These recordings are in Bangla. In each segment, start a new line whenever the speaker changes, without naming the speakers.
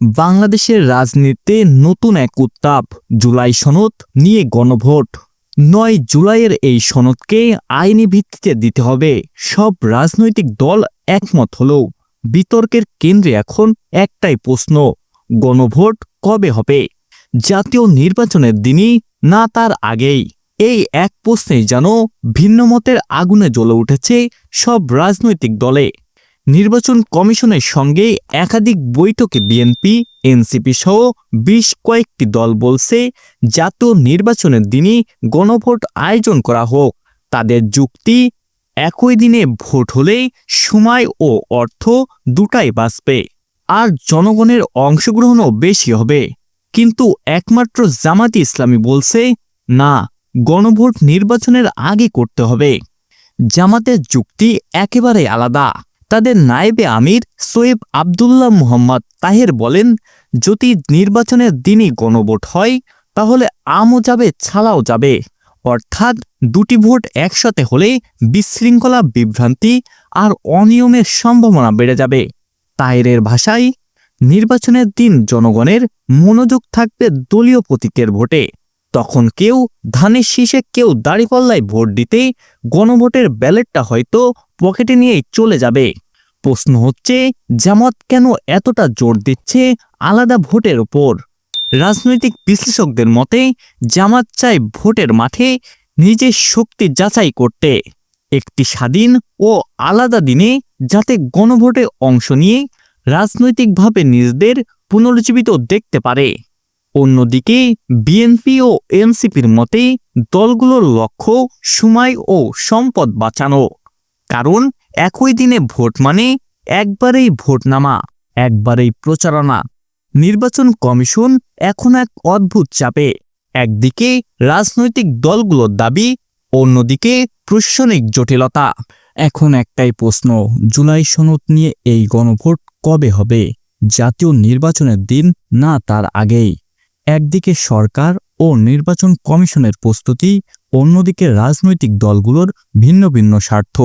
বাংলাদেশের রাজনীতিতে নতুন এক উত্তাপ জুলাই সনদ নিয়ে গণভোট। নয় জুলাইয়ের এই সনদকে আইনি ভিত্তিতে দিতে হবে। সব রাজনৈতিক দল একমত হলেও বিতর্কের কেন্দ্রে এখন একটাই প্রশ্ন, গণভোট কবে হবে? জাতীয় নির্বাচনের দিনই না তার আগেই। এই এক প্রশ্নেই যেন ভিন্নমতের আগুনে জ্বলে উঠেছে সব রাজনৈতিক দলে। নির্বাচন কমিশনের সঙ্গে একাধিক বৈঠকে বিএনপি, এনসিপি সহ বেশ কয়েকটি দল বলছে, জাতীয় নির্বাচনের দিনই গণভোট আয়োজন করা হোক। তাদের যুক্তি, একই দিনে ভোট হলেই সময় ও অর্থ দুটাই বাঁচবে। আর জনগণের অংশগ্রহণও বেশি হবে। কিন্তু একমাত্র জামাতি ইসলামী বলছে, না, গণভোট নির্বাচনের আগে করতে হবে। জামাতের যুক্তি একেবারে আলাদা। তাদের নায়েবে আমির সোয়েব আবদুল্লাহ মুহাম্মদ তাহের বলেন, যদি নির্বাচনের দিনই গণভোট হয়, তাহলে আমও যাবে, ছালাও যাবে। অর্থাৎ দুটি ভোট একসাথে হলে বিশৃঙ্খলা, বিভ্রান্তি আর অনিয়মের সম্ভাবনা বেড়ে যাবে। তাহেরের ভাষায়, নির্বাচনের দিন জনগণের মনোযোগ থাকবে দলীয় প্রতীকের ভোটে। তখন কেউ ধানের শীষে কেউ দাড়িপাল্লায় ভোট দিতে গণভোটের ব্যালেটটা হয়তো পকেটে নিয়েই চলে যাবে। প্রশ্ন হচ্ছে, জামাত কেন এতটা জোর দিচ্ছে আলাদা ভোটের ওপর? রাজনৈতিক বিশ্লেষকদের মতে, জামাত চায় ভোটের মাঠে নিজের শক্তি যাচাই করতে। একটি স্বাধীন ও আলাদা দিনে যাতে গণভোটে অংশ নিয়ে রাজনৈতিকভাবে নিজেদের পুনরুজ্জীবিত দেখতে পারে। অন্যদিকে বিএনপি ও এনসিপির মতে, দলগুলোর লক্ষ্য সময় ও সম্পদ বাঁচানো। কারণ, একই দিনে ভোট মানে একবারেই ভোট নামা, একবারেই প্রচারণা। নির্বাচন কমিশন এখন এক অদ্ভুত চাপে। একদিকে রাজনৈতিক দলগুলোর দাবি, অন্যদিকে প্রশাসনিক জটিলতা। এখন একটাই প্রশ্ন, জুলাই সনদ নিয়ে এই গণভোট কবে হবে? জাতীয় নির্বাচনের দিন না তার আগেই। একদিকে সরকার ও নির্বাচন কমিশনের প্রস্তুতি, অন্যদিকে রাজনৈতিক দলগুলোর ভিন্ন ভিন্ন স্বার্থ।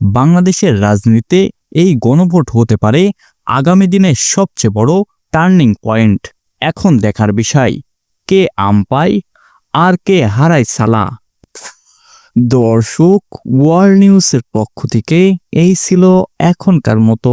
বাংলাদেশের রাজনীতিতে এই গণভোট হতে পারে আগামী দিনের সবচেয়ে বড় টার্নিং পয়েন্ট। এখন দেখার বিষয়, কে আম পায় আর কে হারায় সালা? দর্শক, ওয়ার্ল্ড নিউজের পক্ষ থেকে এই ছিল এখনকার মতো